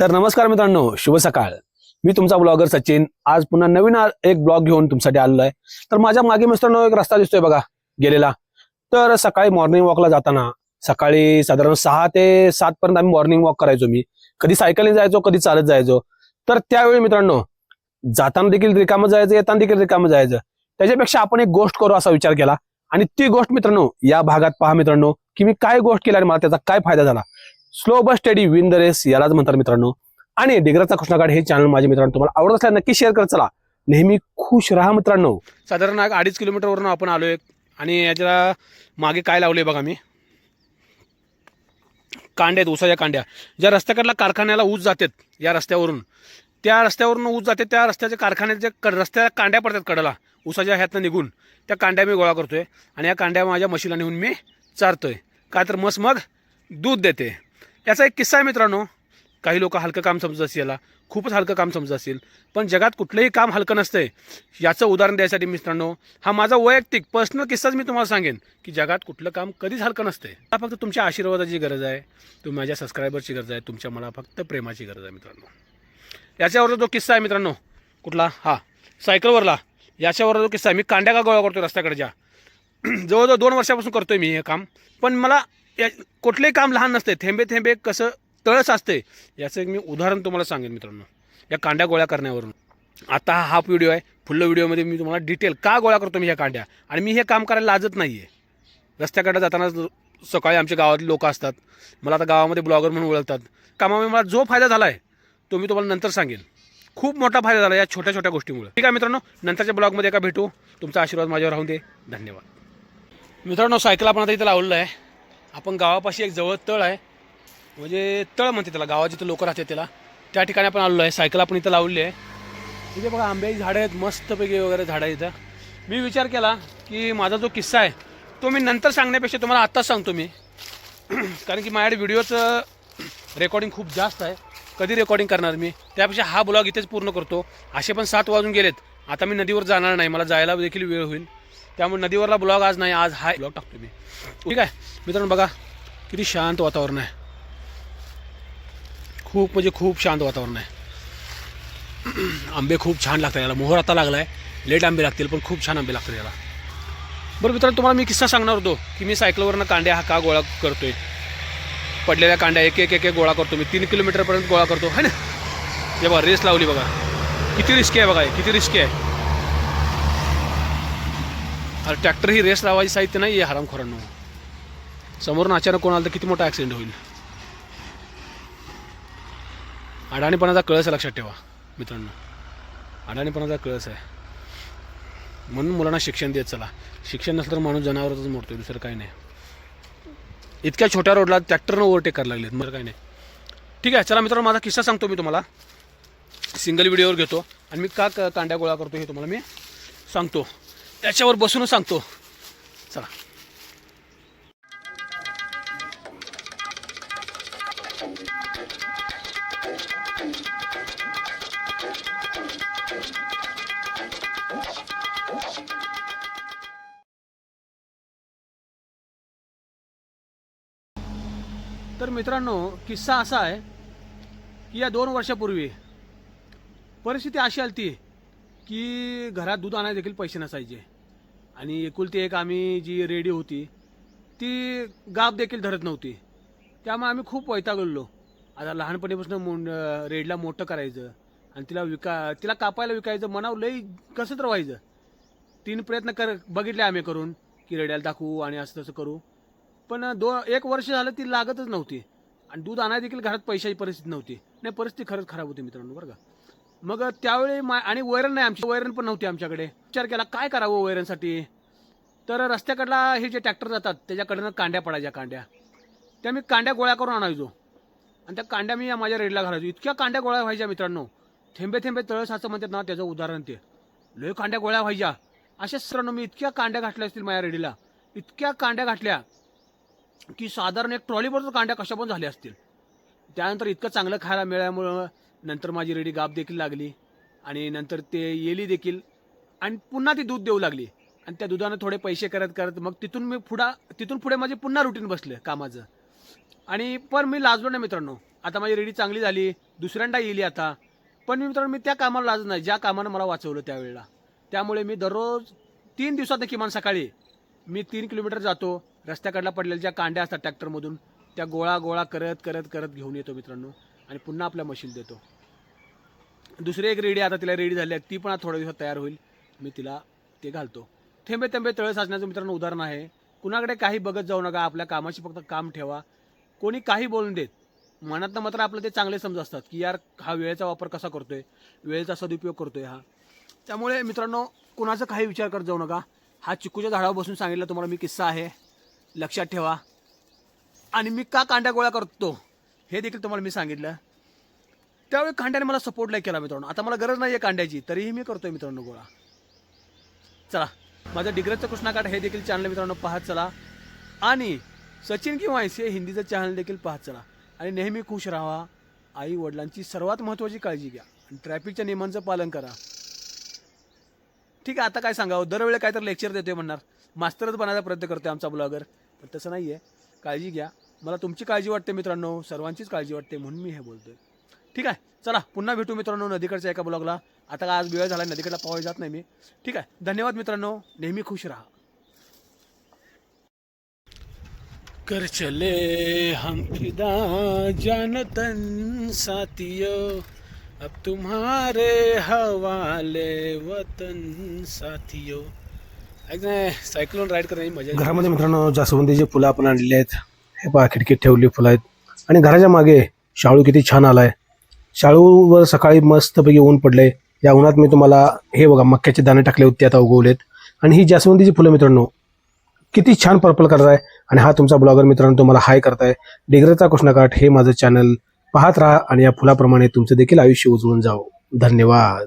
तर नमस्कार मित्रांनो शुभ सकाळ. मी तुमचा ब्लॉगर सचिन. आज पुन्हा नवीन एक ब्लॉग घेऊन तुमच्यासाठी आलेलो आहे तर माझ्या मागे मित्रांनो एक रस्ता दिसतोय बघा गेलेला. तर सकाळी मॉर्निंग वॉकला जाताना सकाळी साधारण सहा ते सात पर्यंत आम्ही मॉर्निंग वॉक करायचो मी. कधी सायकलने जायचो कधी चालत जायचो. तर त्यावेळी मित्रांनो जाताना देखील रिकामं जायचं येताना देखील रिकामं जायचं. त्याच्यापेक्षा आपण एक गोष्ट करू असा विचार केला. आणि ती गोष्ट मित्रांनो या भागात पहा मित्रांनो की मी काय गोष्ट केली आणि मला त्याचा काय फायदा झाला. Slow but steady win the race यालाच म्हणतात मित्रांनो. आणि डिग्रचा कृष्णाकाठ हे चॅनल माझे मित्रांनो तुम्हाला आवडत असल्यास नक्की शेअर करत चला. नेहमी खुश राहा मित्रांनो. साधारण अडीच किलोमीटरवरून आपण आलोय. आणि याच्या मागे काय लावले बघा मी. कांड्या आहेत ऊसाच्या कांड्या. ज्या रस्त्याकडला कारखान्याला ऊस जातात या रस्त्यावरून. त्या रस्त्यावरून ऊस जाते त्या रस्त्याच्या कारखान्याच्या कड रस्त्या कांड्या पडतात कडला. ऊसाच्या ह्यातनं निघून त्या कांड्या मी गोळा करतोय. आणि या कांड्या माझ्या म्हशीला नेऊन मी चारतोय. काय तर मस मग दूध देते. याचा एक किस्सा आहे मित्रांनो. काही लोक हलकं काम समजत असेल याला. खूपच हलकं काम समजत असेल पण जगात कुठलंही काम हलकं नसतंय. याचं उदाहरण द्यायसाठी मित्रांनो हा माझा वैयक्तिक पर्सनल किस्साच मी तुम्हाला सांगेन की जगात कुठलं काम कधीच हलकं नसतंय. मला फक्त तुमच्या आशीर्वादाची गरज आहे. तुम्ही माझ्या सबस्क्रायबरची गरज आहे. तुमच्या मला फक्त प्रेमाची गरज आहे मित्रांनो. याच्यावरचा जो किस्सा आहे मित्रांनो कुठला? हा सायकलवरला. याच्यावर जो किस्सा आहे मी कांड्या का गोळा करतो रस्त्याकडच्या. जवळजवळ दोन वर्षापासून करतोय मी हे काम. पण मला या कुठलेही काम लहान नसते थेंबे थेंबे कसं तळस असते याचं एक मी उदाहरण तुम्हाला सांगेन मित्रांनो या कांड्या गोळ्या करण्यावरून. आता हा हाफ व्हिडिओ आहे फुल्ल व्हिडिओमध्ये मी तुम्हाला डिटेल का गोळा करतो मी ह्या कांड्या आणि मी हे काम करायला लाजत नाही आहे रस्त्याकडे जाताना सकाळी आमच्या गावातले लोक असतात मला आता गावामध्ये ब्लॉगर म्हणून ओळखतात कामामुळे मला जो फायदा झाला आहे तो मी तुम्हाला नंतर सांगेन. खूप मोठा फायदा झाला या छोट्या छोट्या गोष्टीमुळे. ठीक आहे मित्रांनो नंतरच्या ब्लॉगमध्ये का भेटू तुमचा आशीर्वाद माझ्यावर राहून दे धन्यवाद. मित्रांनो सायकल आपण आता इथं लावलेलं आहे. आपण गावापाशी एक जवळ तळ आहे. म्हणजे तळ म्हणते त्याला गावात जिथं लोक राहते त्याला. त्या ठिकाणी आपण आलेलो आहे. सायकल आपण इथं लावलेली आहे. इथे बघा आंब्याची झाडं आहेत. मस्तपैकी वगैरे झाडं आहेत इथं. मी विचार केला की माझा जो किस्सा आहे तो मी नंतर सांगण्यापेक्षा तुम्हाला आत्ताच सांगतो मी. कारण की माझ्याकडे व्हिडिओचं रेकॉर्डिंग खूप जास्त आहे. कधी रेकॉर्डिंग करणार मी? त्यापेक्षा हा ब्लॉग इथेच पूर्ण करतो. असे पण सात वाजून गेलेत. आता मी नदीवर जाणार नाही. मला जायला देखील वेळ होईल. त्यामुळे नदीवरला ब्लॉग आज नाही आज हाय ब्लॉग टाकतो मी. ठीक आहे? मित्रांनो बघा किती शांत वातावरण आहे. खूप म्हणजे खूप शांत वातावरण आहे. आंबे खूप छान लागतात याला. मोहर आता लागला आहे लेट आंबे लागतील पण खूप छान आंबे लागतात याला. बरं मित्रांनो तुम्हाला मी किस्सा सांगणार होतो की मी सायकलवरनं कांड्या हा का गोळा करतोय? पडलेल्या कांड्या एक एक एक एक गोळा करतो मी. तीन किलोमीटरपर्यंत गोळा करतो. है ना? हे बघा रेस लावली बघा. किती रिस्की आहे बघा हे, किती रिस्की आहे. अरे ट्रॅक्टर ही रेस लावायची साहित्य नाही आहे हरामखोरांनो समोरून अचानक कोण आलं तर किती मोठा ॲक्सिडेंट होईल। अडाणीपणाचा कळस आहे लक्षात ठेवा मित्रांनो. अडाणीपणाचा कळस आहे. म्हणून मुलांना शिक्षण देत चला. शिक्षण नसलं तर माणूस जनावरच मोडतोय दुसरं काही नाही. इतक्या छोट्या रोडला ट्रॅक्टरनं ओव्हरटेक करायला लागलेत मग काही नाही. ठीक आहे चला मित्रांनो माझा किस्सा सांगतो मी तुम्हाला. सिंगल व्हिडिओवर घेतो. आणि मी का कांड्या गोळा करतो हे तुम्हाला मी सांगतो. त्याच्यावर बसूनच सांगतो. चला. तर मित्रांनो किस्सा असा आहे की या दोन वर्षापूर्वी परिस्थिती अशी आली ती की घरात दूध आणायला देखील पैसे नसायचे. आणि एकुलती एक आम्ही जी रेडी होती ती गाप देखील धरत नव्हती. त्यामुळे आम्ही खूप वैतागलो आता लहानपणीपासून मोंड रेडला मोठं करायचं आणि तिला विका तिला कापायला विकायचं मनावर लई कसं तर व्हायचं. तीन प्रयत्न कर बघितले आम्ही करून की रेड्याला दाखवू आणि असं तसं करू. पण दो एक वर्ष झालं ती लागतच नव्हती. आणि दूध आणायला देखील घरात पैशाची परिस्थिती नव्हती. नाही परिस्थिती खरंच खराब होती मित्रांनो बरं का? मग त्यावेळी मा आणि वैरण नाही आमची वैरण पण नव्हती आमच्याकडे. विचार केला काय करावं वैरणसाठी? तर रस्त्याकडला हे जे ट्रॅक्टर जातात त्याच्याकडनं कांड्या पडायच्या कांड्या. त्या मी कांड्या गोळ्या करून आणायचो. आणि त्या कांड्या मी माझ्या रेडला घालायचो. इतक्या कांड्या गोळ्या व्हायच्या मित्रांनो. थेंबे थेंबे तळस म्हणतात ना त्याचं उदाहरण ते. लय कांड्या गोळ्या व्हायच्या. अशा सरांनो मी इतक्या कांड्या घातल्या असतील माझ्या रेडीला. इतक्या कांड्या घातल्या की साधारण एक ट्रॉलीभर कांड्या कशा पण झाल्या असतील. त्यानंतर इतकं चांगलं खायला मिळाल्यामुळं नंतर माझी रेडी गाप देखील लागली आणि नंतर ते येली देखील. आणि पुन्हा ती दूध देऊ लागली. आणि त्या दुधानं थोडे पैसे करत करत मग तिथून मी पुढा तिथून पुढे माझे पुन्हा रुटीन बसलं कामाचं. आणि पण मी लाजलो नाही मित्रांनो. आता माझी रेडी चांगली झाली. दुसऱ्यांदा येईल आता. पण मी मित्रांनो मी त्या कामाला लाज नाही. ज्या कामानं मला वाचवलं त्यावेळेला. त्यामुळे मी दररोज तीन दिवसात किमान सकाळी मी तीन किलोमीटर जातो. रस्त्याकडला पडलेल्या ज्या कांड्या असतात ट्रॅक्टरमधून त्या गोळा गोळा करत करत करत घेऊन येतो मित्रांनो. आणि पुन्हा आपल्या मशीन देतो. दुसरी एक रेडी आता तिला रेडी झाली आहे. ती पण आता थोड्या दिवसात तयार होईल. मी तिला ते घालतो. थेंबे थेंबे तळ साचण्याचं मित्रांनो उदाहरण आहे. कुणाकडे काही बघत जाऊ नका. आपल्या कामाशी फक्त काम ठेवा. कोणी काही बोलून देत. मनातनं मात्र आपलं ते चांगले समज असतात की यार हा वेळेचा वापर कसा करतोय? वेळेचा सदुपयोग करतोय हा. त्यामुळे मित्रांनो कुणाचा काही विचार करत जाऊ नका. हा चिकूच्या झाडावर बसून सांगितलं तुम्हाला मी किस्सा आहे. लक्षात ठेवा. आणि मी का कांड्या गोळा करतो? हे देखील तुम्हाला मी सांगितलं. त्यावेळी कांड्याने मला सपोर्ट नाही केला मित्रांनो. आता मला गरज नाही आहे कांड्याची तरीही मी करतोय मित्रांनो गोळा. चला माझं डिग्रजचं कृष्णाकाठ हे देखील चॅनल मित्रांनो पाहत चला. आणि सचिन किंवा ऐसे हे हिंदीचं चॅनल देखील पाहत चला. आणि नेहमी खुश राहा आई वडिलांची सर्वात महत्त्वाची काळजी घ्या. आणि ट्रॅफिकच्या नियमांचं पालन करा. ठीक आहे आता काय सांगावं? दरवेळी काहीतरी लेक्चर देतोय म्हणणार. मास्तरच बनायचा प्रयत्न करतोय आमचा ब्लॉगर पण तसं नाही आहे काळजी घ्या. मला तुमची काळजी वाटते मित्रांनो. सर्वांचीच काळजी वाटते म्हणून मी हे बोलतोय. ठीक आहे? चला पुन्हा भेटू मित्रांनो नदीकडच्या एका ब्लॉगला. आता काय आज वेळ झाला नदीकडला पाहायला जात नाही मी. ठीक आहे? धन्यवाद मित्रांनो. नेहमी खुश राहा. कर चले हम फिदा जानतन साथियो। अब तुम्हारे हवाले वतन साथियो। ऐक नाही सायक्लोन राईड करण्याची मजा. घरामध्ये मित्रांनो जास्वंदीची फुलं आपण आणलेली आहेत हे पहा खिडकीत ठेवली फुलं आहेत. आणि घराच्या मागे शाळू किती छान आलाय. शाळूवर सकाळी मस्तपैकी ऊन पडले. या उन्हात मी तुम्हाला हे बघा मक्याचे दाणे टाकले होते आता उगवलेत. आणि ही जास्वंदीची फुलं मित्रांनो किती छान पर्पल करत आहे. आणि हा तुमचा ब्लॉगर मित्रांनो तुम्हाला हाय करताय. डिग्रचा कृष्णकाठ हे माझं चॅनल पाहत राहा आणि या फुलाप्रमाणे तुमचं देखील आयुष्य उजळून जावं. धन्यवाद.